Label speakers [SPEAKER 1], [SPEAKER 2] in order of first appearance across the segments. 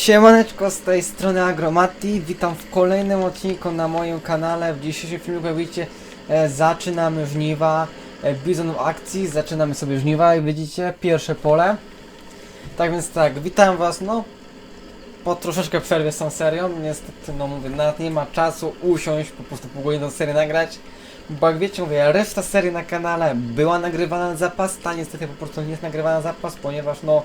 [SPEAKER 1] Siemaneczko, z tej strony Agromati, witam w kolejnym odcinku na moim kanale. W dzisiejszym filmiku, jak widzicie, e, zaczynamy żniwa, e, Bizon akcji, zaczynamy sobie żniwa, jak widzicie, pierwsze pole. Tak więc tak, witam was, no, po troszeczkę przerwie z tą serią, niestety, no mówię, nawet nie ma czasu usiąść, po prostu pół godziny serię nagrać. Bo jak wiecie, mówię, reszta serii na kanale była nagrywana na zapas, ta niestety po prostu nie jest nagrywana na zapas, ponieważ no,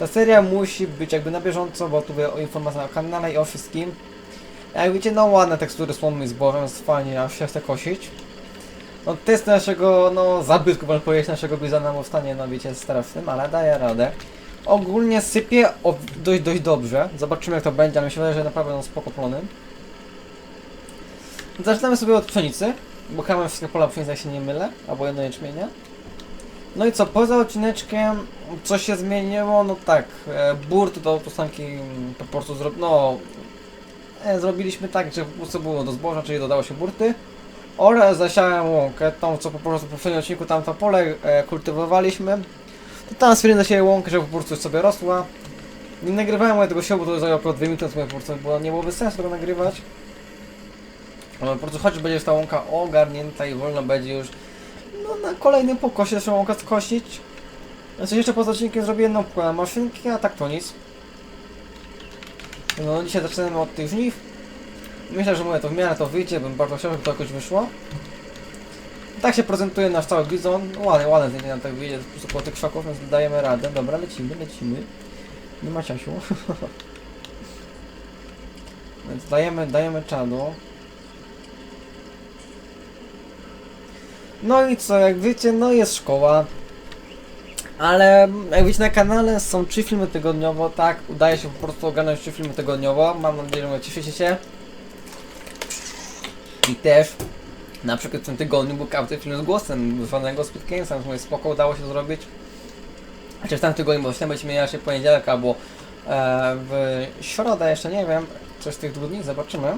[SPEAKER 1] ta seria musi być jakby na bieżąco, bo tu mówię o informacjach na kanale i o wszystkim. Jak widzicie, no ładne tekstury słomy i zbożem, jest fajnie, aż się chce kosić. No test naszego, no zabytku, można powiedzieć, naszego bizona w stanie, no wiecie, strasznym, ale daje radę. Ogólnie sypie o, dość, dość dobrze. Zobaczymy jak to będzie, ale wydaje, że naprawdę no spoko. Zaczynamy sobie od pszenicy, bo mamy wszystkie pola pszenicy, jak się nie mylę, albo jedno jęczmienia. No i co, poza odcineczkiem, co się zmieniło, no tak, e, burt do postanki po prostu zrob... no... E, zrobiliśmy tak, że po prostu było do zboża, czyli dodało się burty. Oraz zasiałem łąkę, tą co po prostu w poprzednim odcinku tamto pole e, kultywowaliśmy. To tam stwierdziłem zasiałem łąkę, żeby po prostu sobie rosła. Nie nagrywałem tego siobu, to zajęło około 2 minuty, więc po prostu było, nie byłoby sensu tego nagrywać. Ale po prostu choć będzie już ta łąka ogarnięta i wolno będzie już no, na kolejnym pokosie zresztą łąka skosić. Znaczy jeszcze poza odcinkiem zrobię jedną płę na maszynki, a tak to nic. No dzisiaj zaczynamy od tych żniw. Myślę, że mówię to w miarę to wyjdzie, bym bardzo chciał, żeby to jakoś wyszło. Tak się prezentuje nasz cały bizon. Ładnie, ładne zdjęcie nam tak wyjdzie, po prostu tych krzaków, więc dajemy radę. Dobra, lecimy, lecimy. Nie ma ciasiu. więc dajemy, dajemy czadu. No i co, jak wiecie, no jest szkoła. Ale jak widzicie na kanale są trzy filmy tygodniowo, tak, udaje się po prostu ogarnąć trzy filmy tygodniowo. Mam nadzieję, że cieszycie się. I też na przykład w tym tygodniu był każdy film z głosem zwanego Speed Gamesa, więc spoko udało się zrobić. Chociaż w tym tygodniu, bo będziemy mieli się poniedziałek albo e, w środę, jeszcze nie wiem, coś z tych dwóch dni, zobaczymy.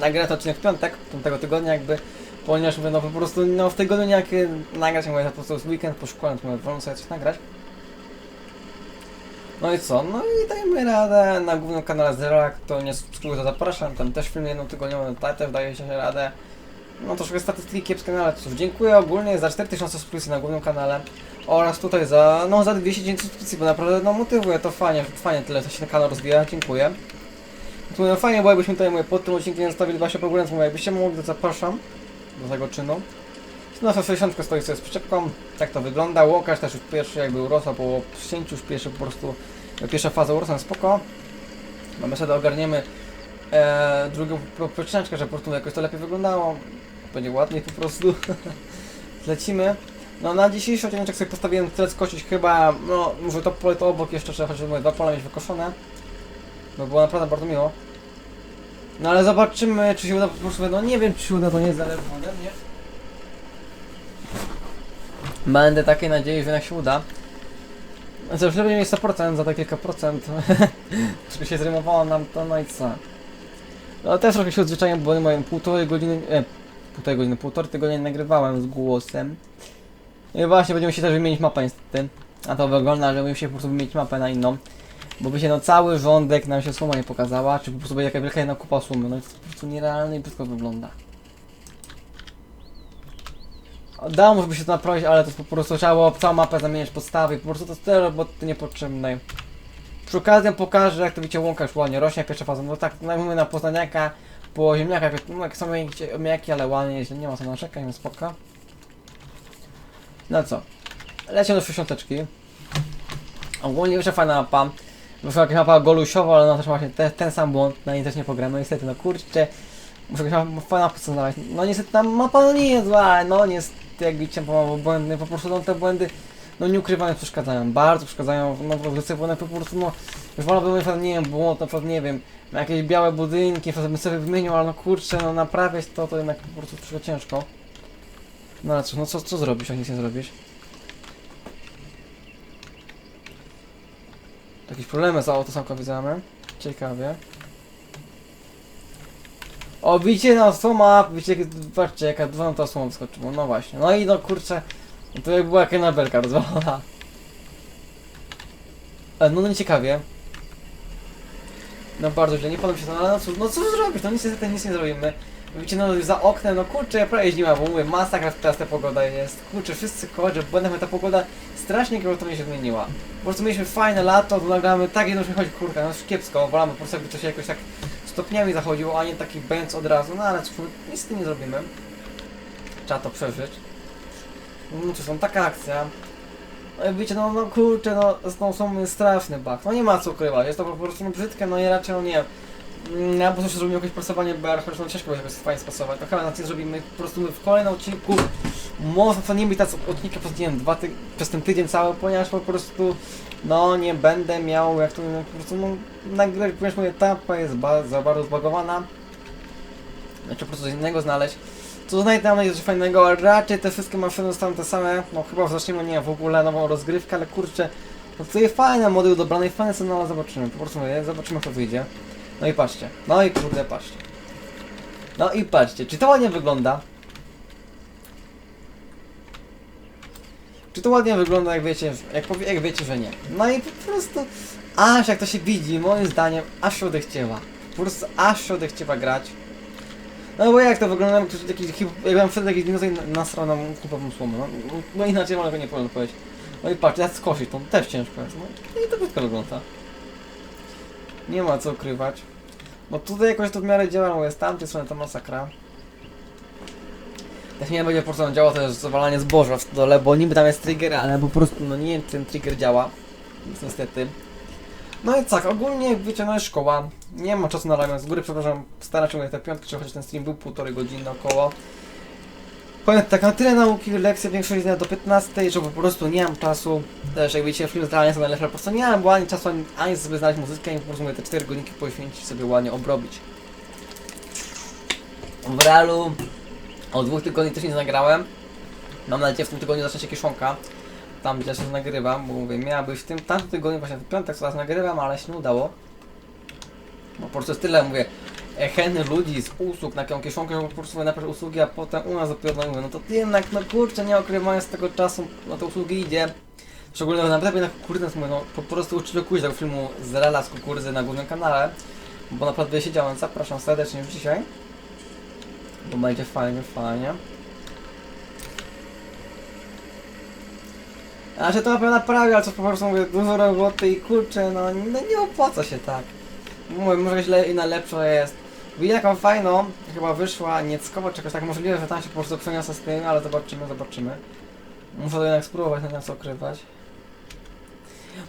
[SPEAKER 1] Nagrę to odcinek w piątek, tego tygodnia jakby Ponieważ mówię, no po prostu no w tygodniu jak nagrać, mówię, po prostu z weekend po szkole, mówię, wolno sobie coś nagrać. No i co? No i dajemy radę na głównym kanale Zeroak, to nie spróbuję, to zapraszam, tam też film jedną tygodniową, tutaj też daje się radę. No troszkę statystyki kiepskie, no ale cóż, dziękuję ogólnie za 4000 subskrypcji na głównym kanale oraz tutaj za, no za 209 subskrypcji, bo naprawdę no motywuje, to fajnie, fajnie tyle, to się ten kanał rozwija, dziękuję. Mówię, fajnie było, jakbyśmy tutaj mówię, pod tym odcinkiem zostawili właśnie problem, mówię, jakbyście mogli, to zapraszam do tego czynu. Nasza 60 stoi sobie z przyczepką, tak to wygląda. Łokaż też już pierwszy jakby urosła po przycięciu, już pierwszy po prostu, pierwsza faza urosła, spoko. Mamy sobie ogarniemy e, drugą przyczepkę, żeby po prostu jakoś to lepiej wyglądało. Będzie ładniej po prostu. Lecimy. No na dzisiejszy odcinek sobie postawiłem tyle skosić chyba, no może to pole to obok jeszcze trzeba chociaż moje dwa pola mieć wykoszone. Bo było naprawdę bardzo miło. No ale zobaczymy, czy się uda po prostu, no nie wiem, czy się uda, to nie zależy ode mnie. Będę takiej nadziei, że jak się uda. Zresztą będzie mieć 100% za te kilka procent. Tylko się zrymowało nam to, no i co. No też trochę się odzwyczaiłem, bo moje półtorej godziny, e, półtorej godziny, półtorej tygodnia nagrywałem z głosem. I właśnie będziemy się też wymienić mapę niestety. A to wygląda, że będziemy się po prostu wymienić mapę na inną. Bo by się no cały rządek nam się suma nie pokazała, czy po prostu będzie jaka wielka jedna kupa sumy. No jest po prostu nierealne i brzydko wygląda. Dało by się to naprawić, ale to po prostu trzeba całą mapę zamieniać podstawy, po prostu to jest tyle roboty niepotrzebnej. Przy okazji pokażę jak to widzicie łąka już ładnie rośnie, pierwsza faza, no tak, no mówię na poznaniaka, po ziemniakach, no jak są ziemniaki, ale ładnie, nie ma co narzekać, no spoko. No co, lecimy do 60. Ogólnie jeszcze fajna mapa. Wyszła jakaś mapa golusiowa, ale ona też ma właśnie te, ten sam błąd, na niej też nie pogram. No niestety, no kurczę, muszę mapa- fajna mapa znaleźć. No niestety ta mapa no nie jest zła, no niestety jak widzicie, bo błędy, po prostu no, te błędy, no nie ukrywam, przeszkadzają, bardzo przeszkadzają, no po prostu one po prostu, no, już wolałbym, na przykład, nie wiem, błąd, na przykład, nie wiem, jakieś białe budynki, na bym sobie wymienił, ale no kurczę, no naprawiać to, to jednak po prostu troszkę ciężko. No ale cóż, no co, co zrobisz, jak nic nie zrobisz? Jakieś problemy z autosamką widzimy. Ciekawie. O, widzicie na suma, widzicie, patrzcie jaka dwa na to suma wyskoczyło, no właśnie. No i no kurczę, no to jak była jaka nabelka rozwalona. E, no, no ciekawie. No bardzo źle, nie podoba mi się to, ale no cóż, no cóż zrobisz, no nic niestety nic nie zrobimy. Wiecie, no za oknem, no kurczę, ja prawie zima, bo mówię, masakra teraz ta pogoda jest. Kurczę, wszyscy chodzą, bo ta pogoda strasznie gwałtownie się zmieniła. Po prostu mieliśmy fajne lato, to nagramy tak jedno, że chodzi kurka, no już kiepsko, wolamy po prostu jakby to się jakoś tak stopniami zachodziło, a nie taki bęc od razu, no ale cóż, nic z tym nie zrobimy. Trzeba to przeżyć. No to są taka akcja. No i wiecie, no, no kurczę, no z tą są straszny bug. No nie ma co ukrywać, jest to po prostu no, brzydkie, no i raczej no nie. Mm, Ja po prostu zrobimy jakieś prasowanie BR, chociaż no ciężko będzie jakoś fajnie spasować. To chyba na tym zrobimy po prostu my w kolejnym odcinku. Może to nie być tak odcinka przez, nie wiem, dwa ty przez ten tydzień cały, ponieważ po prostu no nie będę miał jak to po prostu no nagrać, ponieważ moja etapa jest ba za bardzo zbagowana. Znaczy po prostu coś innego znaleźć. Co znajdę jest coś fajnego, ale raczej te wszystkie maszyny zostaną te same. No chyba zaczniemy, nie w ogóle nową rozgrywkę, ale kurczę, no jest fajne model dobrany, fajne są, no ale zobaczymy, po prostu mówię, zobaczymy co wyjdzie. No i patrzcie, no i kurde patrzcie. No i patrzcie, czy to ładnie wygląda? Czy to ładnie wygląda, jak wiecie, jak, powie, jak wiecie, że nie? No i po prostu, aż jak to się widzi, moim zdaniem, aż się odechciewa. Po prostu aż się odechciewa grać. No bo jak to wygląda, jak ktoś jakiś, hip- jakbym wszedł jakiś dinozaur na stronę kupową słomę, no, no, no inaczej mogę nie powiem powiedzieć. No i patrz, ja skosić, to też ciężko jest, no i to krótko wygląda. Nie ma co ukrywać. No tutaj jakoś to w miarę działa, bo jest tamtej strony to masakra. Też nie będzie po prostu działało też zawalanie zboża w dole, bo niby tam jest trigger, ale po prostu no nie wiem czy ten trigger działa. Więc niestety. No i tak, ogólnie jak wiecie, no jest szkoła. Nie mam czasu na ramię z góry, przepraszam, staram się te piątki, czy chociaż ten stream był półtorej godziny około. Powiem tak, na tyle nauki, lekcje większość dnia do 15, że po prostu nie mam czasu. Też jak wiecie, film zdalnie są najlepsze, po prostu nie mam ani czasu, ani, ani sobie znaleźć muzykę, i po prostu te 4 godzinki poświęcić sobie ładnie obrobić. W realu od dwóch tygodni też nie nagrałem. Mam nadzieję w tym tygodniu zacząć jakieś szłonka. Tam gdzie się nagrywam, bo mówię, miała być w tym tamtym tygodniu, właśnie w piątek co raz nagrywam, ale się nie udało. Bo po prostu jest tyle, mówię, e, chętnych ludzi z usług na jaką kieszonkę, po prostu najpierw usługi, a potem u nas dopiero no, mówię, no to jednak, no kurczę, nie okrywając tego czasu, no to usługi idzie. Szczególnie nawet na kurde, mówię, no po prostu oczekuję tego filmu z Rela z kukurydzy na głównym kanale, bo naprawdę siedziałem, zapraszam serdecznie już dzisiaj. Bo będzie fajnie, fajnie. A że to na pewno naprawia, co po prostu mówię, dużo roboty i kurczę, no, no nie opłaca się tak. Mówię, może źle i na lepsza jest. Wijaką fajną, chyba wyszła nieckowo czegoś tak możliwe, że tam się po prostu przeniosę z tym, ale zobaczymy, zobaczymy. Muszę to jednak spróbować, na co ukrywać.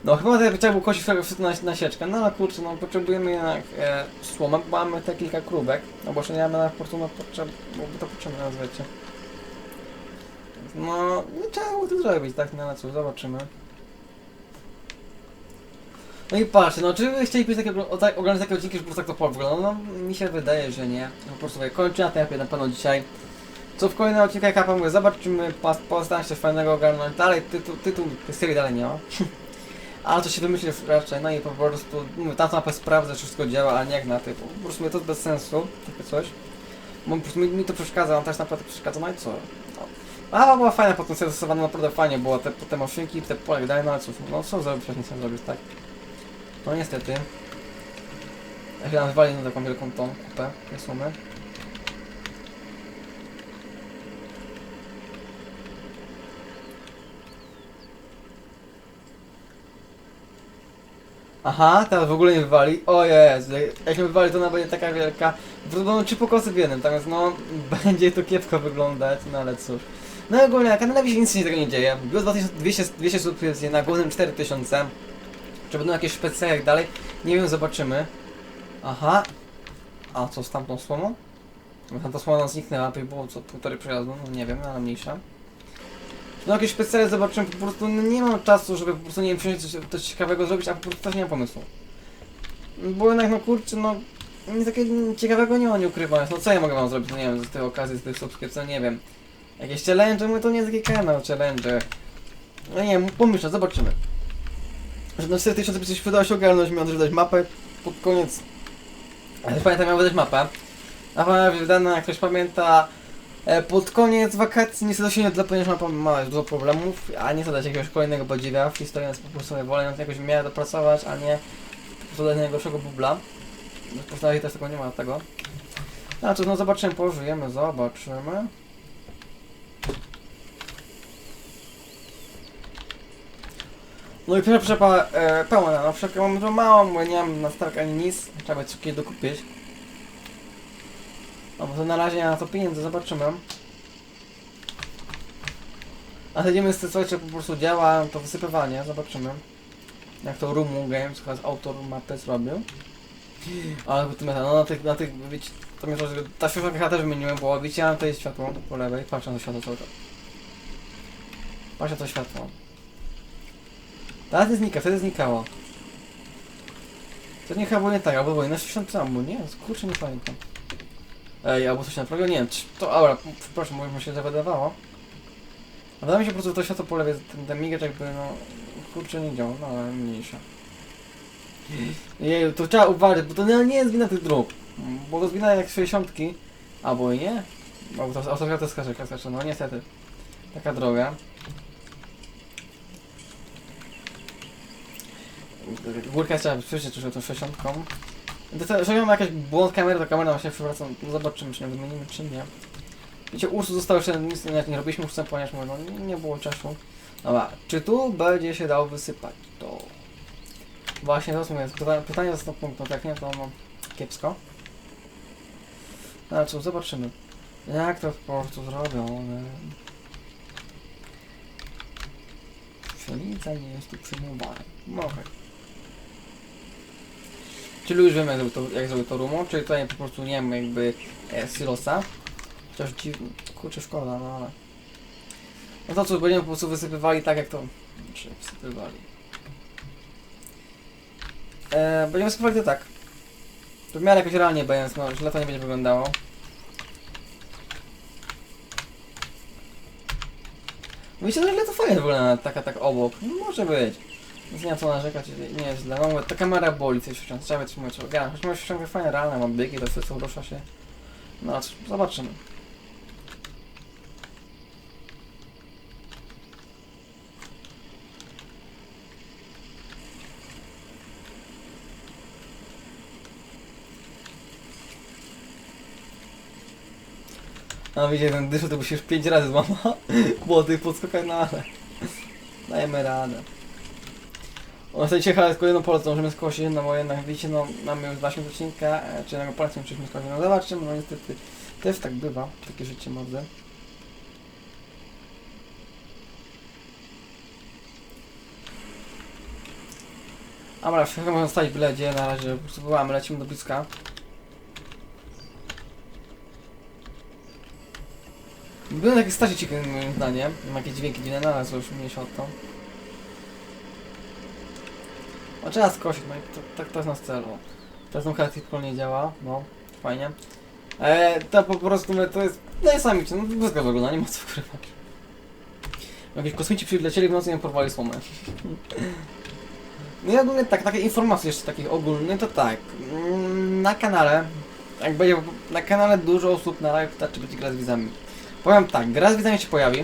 [SPEAKER 1] No chyba tutaj trzeba było kosić na, na sieczkę, no ale kurczę, no potrzebujemy jednak e, słomę, bo mamy te kilka krówek, no bo jeszcze nie mamy na prostu no, potrzeb, bo to potrzebne nazwiecie. No, nie trzeba było to zrobić, tak, no ale cóż, zobaczymy. No i patrzcie, no czy wy chcielibyście takie, tak, oglądać takie odcinki, że po prostu tak to wygląda? No, no mi się wydaje, że nie. Po prostu mówię, kończę na tym na pewno dzisiaj. Co w kolejnym odcinku, jak ja mówię, zobaczymy, postaram się fajnego ogarnąć. Dalej, tytuł, tytuł serii dalej nie ma. Ale to się wymyśli raczej, no i po prostu, mówię, tamtą mapę sprawdzę, czy wszystko działa, a nie jak na typu. Po prostu to bez sensu, takie coś. Bo po prostu mi, mi to przeszkadza, on też naprawdę przeszkadza, no i co? No. A była fajna, potem zastosowana naprawdę fajnie było, te, te maszynki, te pole, dalej, no ale cóż, no co zrobić, nie chcę zrobić, tak? No niestety. Ja się nam wywali na taką wielką tą kupę, tej sumy. Aha, teraz w ogóle nie wywali. O Jezu, jak nie wywali to ona będzie taka wielka. Będą trzy pokosy w jednym, tak więc no będzie to kiepsko wyglądać, no ale cóż. No i ogólnie na kanale Wisi nic się tego nie dzieje. Było 2200, 200 subskrypcji, na głównym 4000. Czy będą jakieś specjale jak dalej? Nie wiem, zobaczymy. Aha. A co z tamtą słoną? Bo Tamta słona zniknęła, to było co półtorej przejazdu, no nie wiem, ale mniejsza. No jakieś specjale zobaczymy, po prostu no, nie mam czasu, żeby po prostu nie wiem, coś, coś ciekawego zrobić, a po prostu też nie mam pomysłu. Bo jednak no kurczę, no nic takiego ciekawego nie ma, nie ukrywając. No co ja mogę wam zrobić, no nie wiem, z tej okazji, z tych subskrypcji, no nie wiem. Jakieś challenge, mówię, to nie jest taki kanał, challenge. No nie wiem, pomyślę, zobaczymy. Że na 4000 by coś udało się ogarnąć, miał też wydać mapę pod koniec. Też pamiętam, miał wydać mapę. A pamiętam, wydana, jak ktoś pamięta, pod koniec wakacji niestety się nie ponieważ mapa ma dużo problemów, a nie zadać jakiegoś kolejnego podziwia w historii, więc po prostu sobie wolę jakoś w dopracować, a nie po prostu dać najgorszego bubla. Postaci też tego nie ma tego. Cóż, no zobaczymy, pożyjemy, zobaczymy. No i pierwsza przyczepa e, pełna, no wszak mam dużo mało, bo nie mam na stark ani nic, trzeba będzie kiedyś dokupić. No bo to na razie na to pieniędzy, zobaczymy. A będziemy testować, czy po prostu działa to wysypywanie, zobaczymy. Jak to Rumu Games, chyba autor mapy zrobił. Ale meta, no na tych, na tych, wiecie, to mnie to, że ta światłka chyba też wymieniłem, bo widzicie, a to jest światło po lewej, patrzę na to światło cały czas. Patrzę na to światło. Teraz nie znika, wtedy znikało. To nie chyba było nie tak, albo było na 60 samo, nie? Kurczę, nie pamiętam. Ej, albo coś naprawiło, nie wiem, czy to, aura, przepraszam, może mi się zawiadowało. A wydaje mi się po prostu, że to światło po ten, ten migacz jakby, no, kurczę, nie działa, no ale mniejsza. Jej, to trzeba uważać, bo to nie, nie jest wina tych dróg. Bo to jest jak 60 albo i nie. Bo to autostrada to skacze, skacze, no niestety. Taka droga. Górka trzeba przyjrzeć już tą 60. Jeżeli mam jakiś błąd kamery, to kamera się przywraca. No zobaczymy, czy ją wymienimy, czy nie. Wiecie, Ursu zostało jeszcze nic nie, nie robiliśmy, chcę ponieważ mówię, no nie, było czasu. Dobra, czy tu będzie się dało wysypać? To... Właśnie to mówię, pytanie, pytanie za 100 punktów, jak nie to no kiepsko. Co, zobaczymy. Jak to po prostu zrobione. Pszenica nie jest tu przyjmowana. No okej. Czyli już wiemy zrobił to, jak zrobił to rumo, czyli tutaj po prostu nie mamy jakby e, silosa. Chociaż dziwne, kurczę szkoda, no ale... No to co, będziemy po prostu wysypywali tak jak to... Znaczy, wysypywali. E, będziemy wysypywali to tak. To w miarę jakoś realnie będzie, no źle to nie będzie wyglądało. Myślę, że to fajnie wygląda taka tak obok. No, może być. Więc nie ma co narzekać, nie jest. No, mówię, ta kamera boli coś wciąż, trzeba wytrzymać organa. Choć ma ściągę fajne, realne, mam biegi, to wszystko rusza się. No, zobaczymy. No widzicie, ten dyszu to by się już 5 razy złamał. Było tych podskokach, no ale... Dajemy radę. O, chcecie jechać kolejną pole, to możemy skosić, no bo jednak widzicie, no mamy już właśnie odcinka, e, czy na polecam czyśmy skosić, no zobaczymy, no niestety też tak bywa, takie życie mordy. Dobra, wszystko można stać w ledzie, na razie po prostu byłamy, lecimy do bliska. Były takie stacie ciekawe moim zdaniem, mam jakieś dźwięki dziwne, no ale już mniejsza od to. O, trzeba no to, tak to jest na celu. Teraz nuka tylko nie działa, no, fajnie. E, to po prostu, mówię, to jest, no i sami no błyska wygląda, nie ma co ukrywać. Jakieś kosmici przylecieli w nocy i nam porwali słomę. No i ogólnie tak, takie informacje jeszcze takich ogólnych, to tak, mm, na kanale, jak będzie na kanale dużo osób na live pyta, czy będzie gra z widzami. Powiem tak, gra z widzami się pojawi,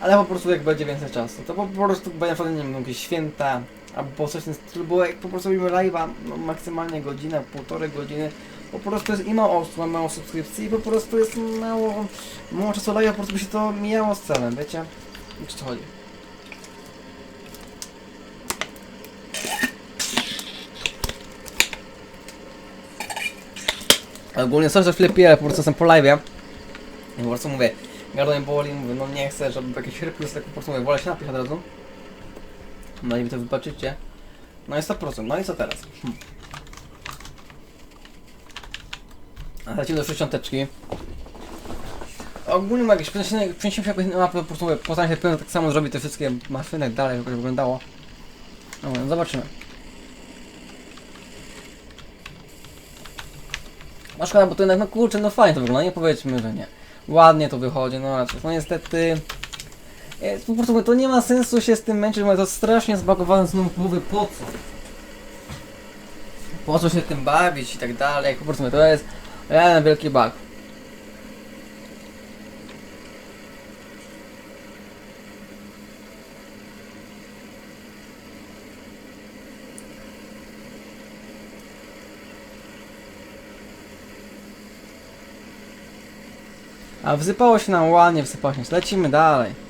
[SPEAKER 1] ale po prostu jak będzie więcej czasu, to po prostu będzie wtedy, nie wiem, jakieś święta, albo coś w tym stylu, bo jak po prostu robimy live'a, no, maksymalnie godzinę, półtorej godziny, po prostu jest i mało osób, ma mało subskrypcji i po prostu jest mało, mało czasu live'a, po prostu by się to mijało z celem, wiecie? Wiecie co chodzi. Ogólnie coś za chwilę piję, po prostu jestem po live'ie. I po prostu mówię, gardło mnie boli, mówię, no nie chcę, żeby jakiś jest, tak po prostu mówię, wolę się napić od razu. No i wy to wybaczycie. No i 100%, no i co teraz? Hm. A lecimy do 60. Ogólnie jakieś przeniesienie się jakąś mapę, po prostu poznanie się tak samo zrobi te wszystkie maszyny tak dalej, jak wyglądało. No, no zobaczymy. No szkoda, bo to jednak, no kurczę, no fajnie to wygląda, nie powiedzmy, że nie. Ładnie to wychodzi, no cóż, no niestety... E, po prostu to nie ma sensu się z tym męczyć, bo to strasznie zbagowane znów mówię po co. Po co się tym bawić i tak dalej. Po prostu to jest jeden wielki bug. A wsypało się nam ładnie, wsypało się. Lecimy dalej.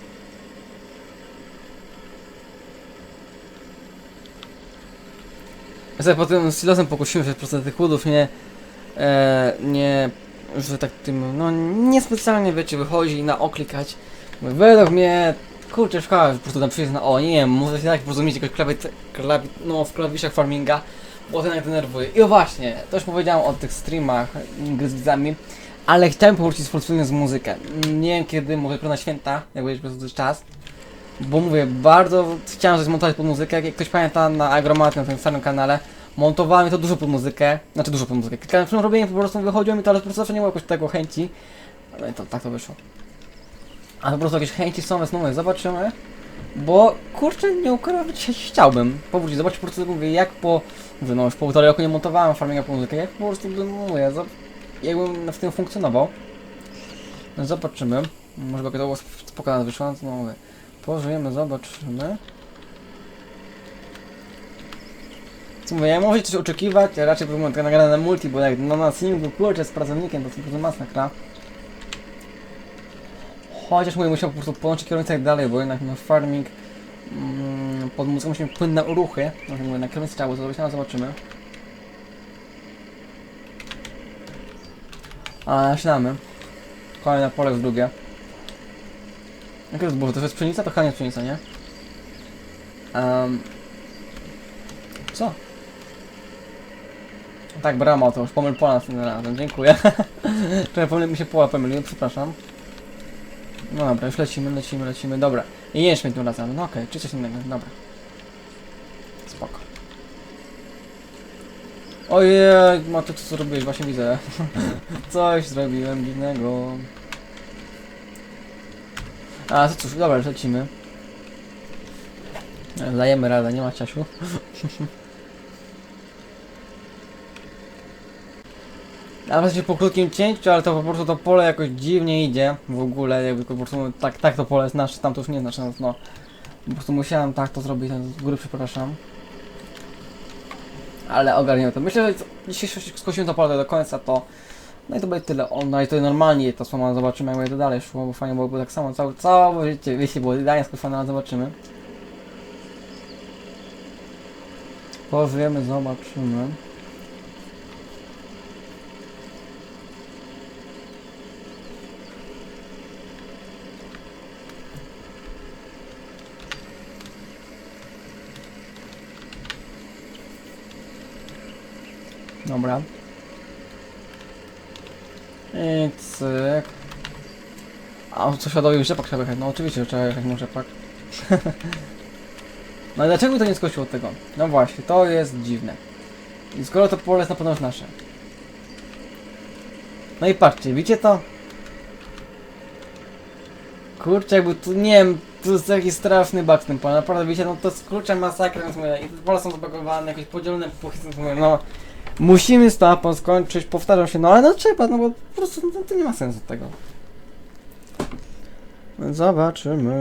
[SPEAKER 1] Ja sobie po tym silosem pokusiłem się prostu tych łudów nie... E, nie... że tak tym... no niespecjalnie wiecie, wychodzi na oklikać. Mówię, Według mnie... Kurczę, szkoda, po prostu tam przyjść na o, nie wiem, może się tak po prostu mieć jakoś klawit, klawit, no w klawiszach farminga, bo to mnie denerwuje. I o właśnie, to już powiedziałem o tych streamach, z widzami, ale chciałem powrócić z z muzykę. Nie wiem kiedy, może na święta, jak będzie po prostu czas. Bo mówię, bardzo chciałem coś montować pod muzykę. Jak ktoś pamięta na Agromat, na tym starym kanale, montowałem to dużo pod muzykę. Znaczy dużo pod muzykę. Kilka film robiłem, po prostu wychodziło mi to, ale po prostu zawsze nie było jakoś tego chęci. Ale to tak to wyszło. Ale po prostu jakieś chęci są, więc mówię, zobaczymy. Bo kurczę, nie ukrywam, chciałbym powrócić, zobaczyć po prostu mówię, jak po. Mówię, no już po półtorej roku nie montowałem farminga po muzykę, jak po prostu bym, mówię, zob- jakbym w tym funkcjonował. No zobaczymy. Może by to było spokojnie wyszło, no mówię. Pożyjemy, zobaczymy. Co mówię, ja może coś oczekiwać, ja raczej bym tak nagrane na multi, bo jak no na singlu kurczę z pracownikiem, to po prostu masakra. Chociaż mówię, musiał po prostu połączyć kierownicę i tak dalej, bo jednak no farming mm, pod muzyką musimy płynne ruchy. No mówię, na kierownicy trzeba było zrobić, no zobaczymy. A, zaczynamy. Kolejne pole już drugie. Jakie to zboże? To jest pszenica? To jest pszenica, nie? Um, co? Tak, brama, to już pomyl pola następnym razem, dziękuję. Czekaj, pomyl mi się pola pomyliłem, przepraszam. No dobra, już lecimy, lecimy, lecimy, dobra. I nie jedźmy tym razem, no okej, czy coś innego, dobra. Spoko. Ojej, Maty, co zrobiłeś? Właśnie widzę. Coś zrobiłem dziwnego. A, to cóż, dobra, lecimy. Dajemy radę, nie ma ciasiu. A właśnie po krótkim cięciu, ale to po prostu to pole jakoś dziwnie idzie w ogóle, jakby po prostu tak, tak to pole jest tam to już nie jest no, no. Po prostu musiałem tak to zrobić, tak z góry przepraszam. Ale ogarniemy to. Myślę, że dzisiaj skosimy to pole do końca, to no i to będzie tyle. No i to normalnie to słowa zobaczymy jak będzie to dalej szło, bo fajnie byłoby tak samo całe, całe życie, wiecie, było idealnie skoszone, ale zobaczymy. Pożyjemy, zobaczymy. Dobra. I cyk. A co świadomie rzepak trzeba jechać? No oczywiście, że trzeba jechać na rzepak. no i dlaczego to nie od tego? No właśnie, to jest dziwne. I skoro to pole jest na pewno już nasze. No i patrzcie, widzicie to? Kurczę, jakby tu, nie wiem, tu jest jakiś straszny bug w tym pole, naprawdę wiecie, no to jest kurczę masakra, i te pole są zabagowane, jakieś podzielone puchy, no... Musimy z tapą skończyć, powtarzam się, no ale no trzeba, no bo po prostu no, to nie ma sensu tego. Zobaczymy.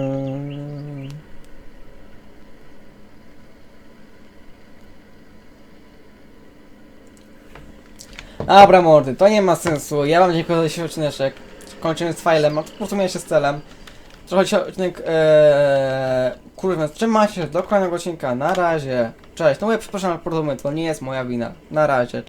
[SPEAKER 1] Dobra mordy, to nie ma sensu. Ja wam dziękuję za dzisiejszy odcineczek. Kończymy z filem, a po prostu miałem się z celem. Trochę dzisiaj odcinek, ee, kurwa, trzymajcie się do kolejnego odcinka. Na razie. Cześć. No mówię, przepraszam, jak to nie jest moja wina. Na razie.